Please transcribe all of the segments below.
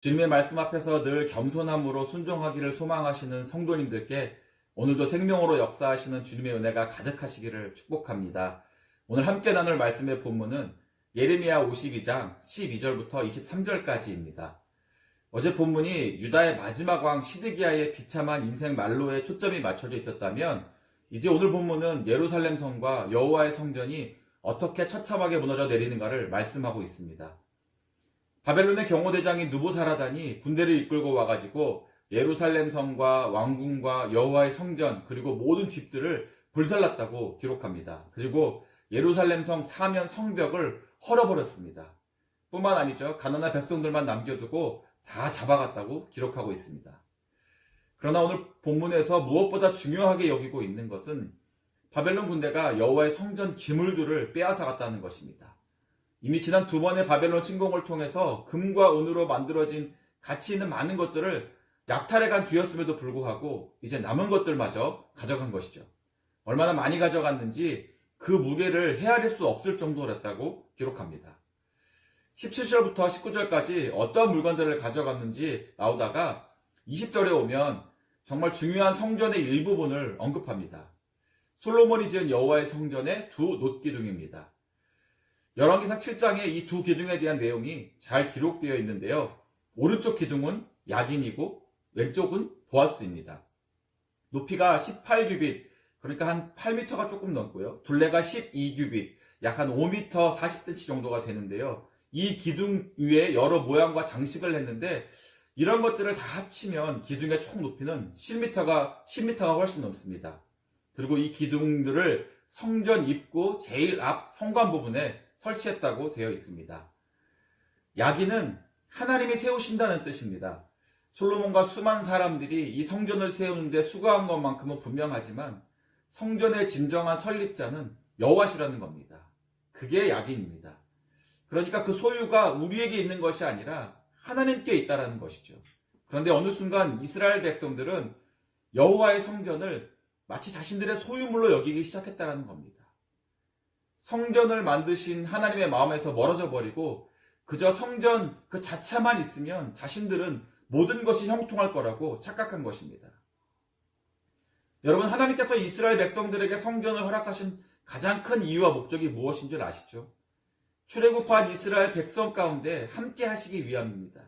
주님의 말씀 앞에서 늘 겸손함으로 순종하기를 소망하시는 성도님들께 오늘도 생명으로 역사하시는 주님의 은혜가 가득하시기를 축복합니다. 오늘 함께 나눌 말씀의 본문은 예레미야 52장 12절부터 23절까지입니다. 어제 본문이 유다의 마지막 왕 시드기야의 비참한 인생 말로에 초점이 맞춰져 있었다면 이제 오늘 본문은 예루살렘 성과 여호와의 성전이 어떻게 처참하게 무너져 내리는가를 말씀하고 있습니다. 바벨론의 경호대장인 누부사라단이 군대를 이끌고 와가지고 예루살렘 성과 왕궁과 여호와의 성전 그리고 모든 집들을 불살랐다고 기록합니다. 그리고 예루살렘 성 사면 성벽을 헐어버렸습니다. 뿐만 아니죠. 가난한 백성들만 남겨두고 다 잡아갔다고 기록하고 있습니다. 그러나 오늘 본문에서 무엇보다 중요하게 여기고 있는 것은 바벨론 군대가 여호와의 성전 기물들을 빼앗아갔다는 것입니다. 이미 지난 두 번의 바벨론 침공을 통해서 금과 은으로 만들어진 가치 있는 많은 것들을 약탈해 간 뒤였음에도 불구하고 이제 남은 것들마저 가져간 것이죠. 얼마나 많이 가져갔는지 그 무게를 헤아릴 수 없을 정도였다고 기록합니다. 17절부터 19절까지 어떤 물건들을 가져갔는지 나오다가 20절에 오면 정말 중요한 성전의 일부분을 언급합니다. 솔로몬이 지은 여호와의 성전의 두 놋기둥입니다. 열왕기상 7장에 이 두 기둥에 대한 내용이 잘 기록되어 있는데요. 오른쪽 기둥은 야긴이고 왼쪽은 보아스입니다. 높이가 18규빗, 그러니까 한 8m가 조금 넘고요. 둘레가 12규빗, 약 한 5m 40cm 정도가 되는데요. 이 기둥 위에 여러 모양과 장식을 했는데 이런 것들을 다 합치면 기둥의 총 높이는 10m가 10m가 훨씬 넘습니다. 그리고 이 기둥들을 성전 입구 제일 앞 현관 부분에 설치했다고 되어 있습니다. 야기는 하나님이 세우신다는 뜻입니다. 솔로몬과 수많은 사람들이 이 성전을 세우는데 수고한 것만큼은 분명하지만 성전의 진정한 설립자는 여호와시라는 겁니다. 그게 야긴입니다. 그러니까 그 소유가 우리에게 있는 것이 아니라 하나님께 있다라는 것이죠. 그런데 어느 순간 이스라엘 백성들은 여호와의 성전을 마치 자신들의 소유물로 여기기 시작했다라는 겁니다. 성전을 만드신 하나님의 마음에서 멀어져 버리고 그저 성전 그 자체만 있으면 자신들은 모든 것이 형통할 거라고 착각한 것입니다. 여러분 하나님께서 이스라엘 백성들에게 성전을 허락하신 가장 큰 이유와 목적이 무엇인 줄 아시죠? 출애굽한 이스라엘 백성 가운데 함께 하시기 위함입니다.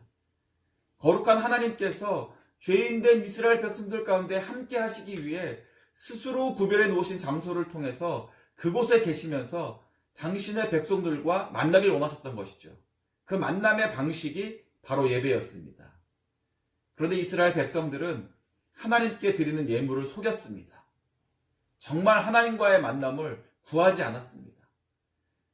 거룩한 하나님께서 죄인된 이스라엘 백성들 가운데 함께 하시기 위해 스스로 구별해 놓으신 장소를 통해서 그곳에 계시면서 당신의 백성들과 만나길 원하셨던 것이죠. 그 만남의 방식이 바로 예배였습니다. 그런데 이스라엘 백성들은 하나님께 드리는 예물을 속였습니다. 정말 하나님과의 만남을 구하지 않았습니다.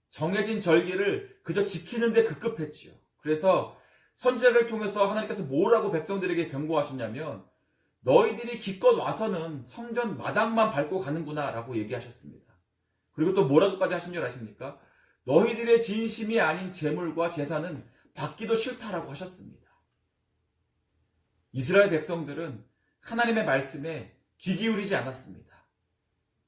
정해진 절기를 그저 지키는데 급급했지요. 그래서 선지자를 통해서 하나님께서 뭐라고 백성들에게 경고하셨냐면 너희들이 기껏 와서는 성전 마당만 밟고 가는구나 라고 얘기하셨습니다. 그리고 또 뭐라고까지 하신 줄 아십니까? 너희들의 진심이 아닌 재물과 재산은 받기도 싫다라고 하셨습니다. 이스라엘 백성들은 하나님의 말씀에 귀 기울이지 않았습니다.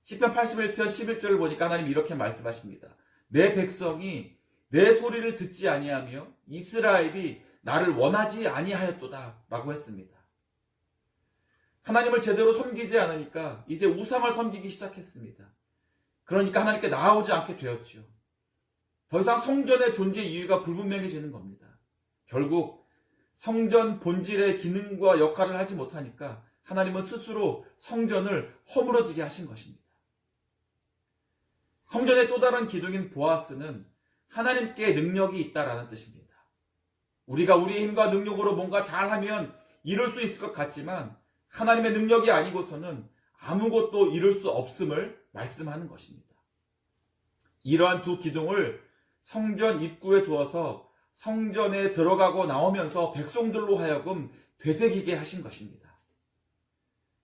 10편 81편 11절을 보니까 하나님 이렇게 말씀하십니다. 내 백성이 내 소리를 듣지 아니하며 이스라엘이 나를 원하지 아니하였도다 라고 했습니다. 하나님을 제대로 섬기지 않으니까 이제 우상을 섬기기 시작했습니다. 그러니까 하나님께 나아오지 않게 되었죠. 더 이상 성전의 존재 이유가 불분명해지는 겁니다. 결국 성전 본질의 기능과 역할을 하지 못하니까 하나님은 스스로 성전을 허물어지게 하신 것입니다. 성전의 또 다른 기둥인 보아스는 하나님께 능력이 있다라는 뜻입니다. 우리가 우리의 힘과 능력으로 뭔가 잘하면 이룰 수 있을 것 같지만 하나님의 능력이 아니고서는 아무것도 이룰 수 없음을 말씀하는 것입니다. 이러한 두 기둥을 성전 입구에 두어서 성전에 들어가고 나오면서 백성들로 하여금 되새기게 하신 것입니다.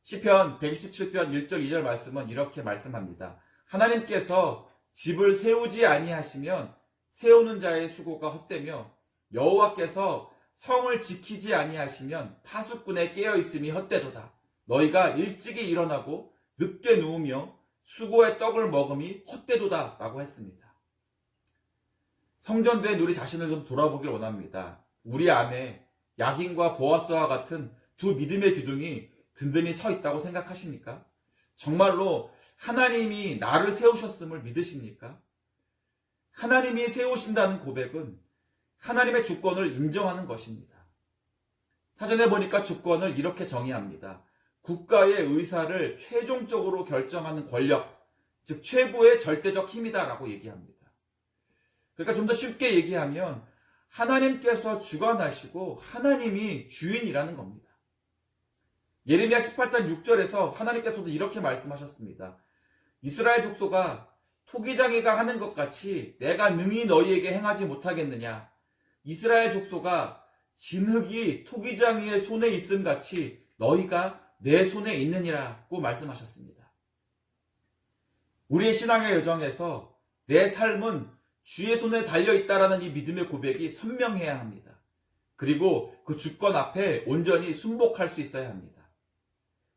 시편 127편 1절 2절 말씀은 이렇게 말씀합니다. 하나님께서 집을 세우지 아니하시면 세우는 자의 수고가 헛되며 여호와께서 성을 지키지 아니하시면 파수꾼에 깨어 있음이 헛되도다. 너희가 일찍이 일어나고 늦게 누우며 수고의 떡을 먹음이 헛되도다 라고 했습니다. 성전된 우리 자신을 좀 돌아보길 원합니다. 우리 안에 야긴과 보아스와 같은 두 믿음의 기둥이 든든히 서 있다고 생각하십니까? 정말로 하나님이 나를 세우셨음을 믿으십니까? 하나님이 세우신다는 고백은 하나님의 주권을 인정하는 것입니다. 사전에 보니까 주권을 이렇게 정의합니다. 국가의 의사를 최종적으로 결정하는 권력, 즉 최고의 절대적 힘이다라고 얘기합니다. 그러니까 좀 더 쉽게 얘기하면 하나님께서 주관하시고 하나님이 주인이라는 겁니다. 예레미야 18장 6절에서 하나님께서도 이렇게 말씀하셨습니다. 이스라엘 족속아 토기장이가 하는 것 같이 내가 능히 너희에게 행하지 못하겠느냐? 이스라엘 족속아 진흙이 토기장이의 손에 있음 같이 너희가 내 손에 있느니라고 말씀하셨습니다. 우리의 신앙의 여정에서 내 삶은 주의 손에 달려 있다라는 이 믿음의 고백이 선명해야 합니다. 그리고 그 주권 앞에 온전히 순복할 수 있어야 합니다.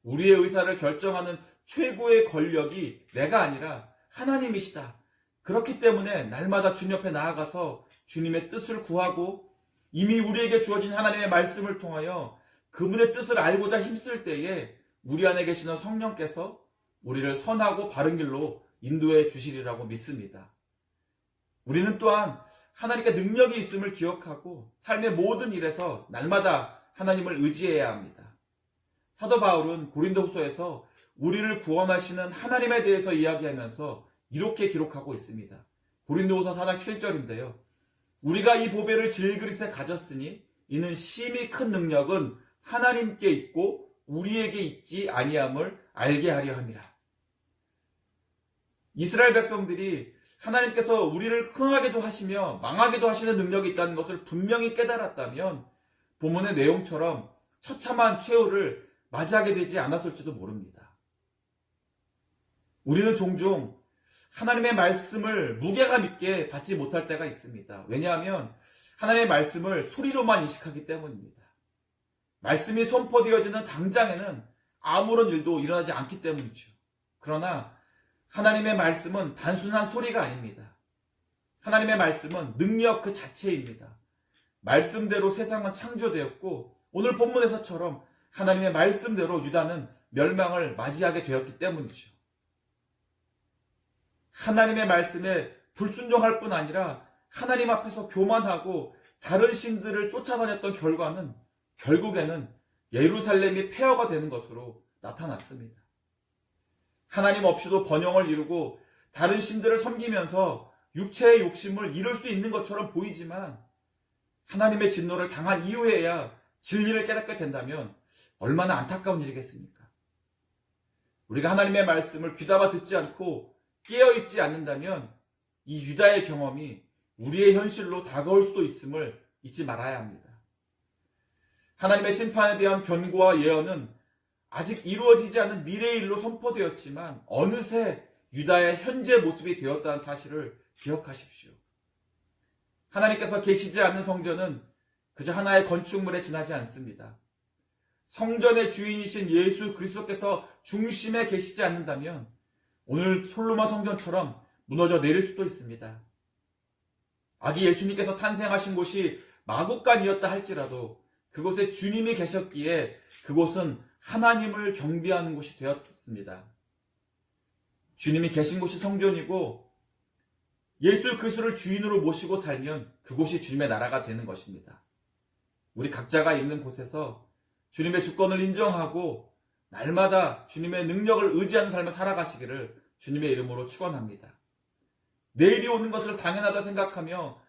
우리의 의사를 결정하는 최고의 권력이 내가 아니라 하나님이시다. 그렇기 때문에 날마다 주님 옆에 나아가서 주님의 뜻을 구하고 이미 우리에게 주어진 하나님의 말씀을 통하여 그분의 뜻을 알고자 힘쓸 때에 우리 안에 계시는 성령께서 우리를 선하고 바른 길로 인도해 주시리라고 믿습니다. 우리는 또한 하나님께 능력이 있음을 기억하고 삶의 모든 일에서 날마다 하나님을 의지해야 합니다. 사도 바울은 고린도후서에서 우리를 구원하시는 하나님에 대해서 이야기하면서 이렇게 기록하고 있습니다. 고린도후서 4장 7절인데요. 우리가 이 보배를 질그릇에 가졌으니 이는 심히 큰 능력은 하나님께 있고 우리에게 있지 아니함을 알게 하려 함이라. 이스라엘 백성들이 하나님께서 우리를 흥하게도 하시며 망하게도 하시는 능력이 있다는 것을 분명히 깨달았다면 본문의 내용처럼 처참한 최후를 맞이하게 되지 않았을지도 모릅니다. 우리는 종종 하나님의 말씀을 무게감 있게 받지 못할 때가 있습니다. 왜냐하면 하나님의 말씀을 소리로만 인식하기 때문입니다. 말씀이 선포되어지는 당장에는 아무런 일도 일어나지 않기 때문이죠. 그러나 하나님의 말씀은 단순한 소리가 아닙니다. 하나님의 말씀은 능력 그 자체입니다. 말씀대로 세상은 창조되었고 오늘 본문에서처럼 하나님의 말씀대로 유다는 멸망을 맞이하게 되었기 때문이죠. 하나님의 말씀에 불순종할 뿐 아니라 하나님 앞에서 교만하고 다른 신들을 쫓아다녔던 결과는 결국에는 예루살렘이 폐허가 되는 것으로 나타났습니다. 하나님 없이도 번영을 이루고 다른 신들을 섬기면서 육체의 욕심을 이룰 수 있는 것처럼 보이지만 하나님의 진노를 당한 이후에야 진리를 깨닫게 된다면 얼마나 안타까운 일이겠습니까? 우리가 하나님의 말씀을 귀담아 듣지 않고 깨어있지 않는다면 이 유다의 경험이 우리의 현실로 다가올 수도 있음을 잊지 말아야 합니다. 하나님의 심판에 대한 견고와 예언은 아직 이루어지지 않은 미래의 일로 선포되었지만 어느새 유다의 현재 모습이 되었다는 사실을 기억하십시오. 하나님께서 계시지 않는 성전은 그저 하나의 건축물에 지나지 않습니다. 성전의 주인이신 예수 그리스도께서 중심에 계시지 않는다면 오늘 솔로몬 성전처럼 무너져 내릴 수도 있습니다. 아기 예수님께서 탄생하신 곳이 마국간이었다 할지라도 그곳에 주님이 계셨기에 그곳은 하나님을 경배하는 곳이 되었습니다. 주님이 계신 곳이 성전이고 예수 그리스도를 주인으로 모시고 살면 그곳이 주님의 나라가 되는 것입니다. 우리 각자가 있는 곳에서 주님의 주권을 인정하고 날마다 주님의 능력을 의지하는 삶을 살아가시기를 주님의 이름으로 축원합니다. 내일이 오는 것을 당연하다 생각하며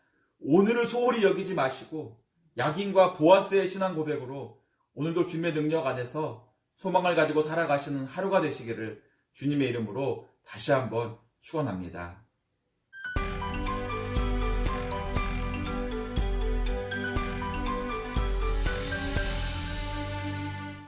오늘을 소홀히 여기지 마시고 야긴과 보아스의 신앙 고백으로 오늘도 주님의 능력 안에서 소망을 가지고 살아가시는 하루가 되시기를 주님의 이름으로 다시 한번 축원합니다.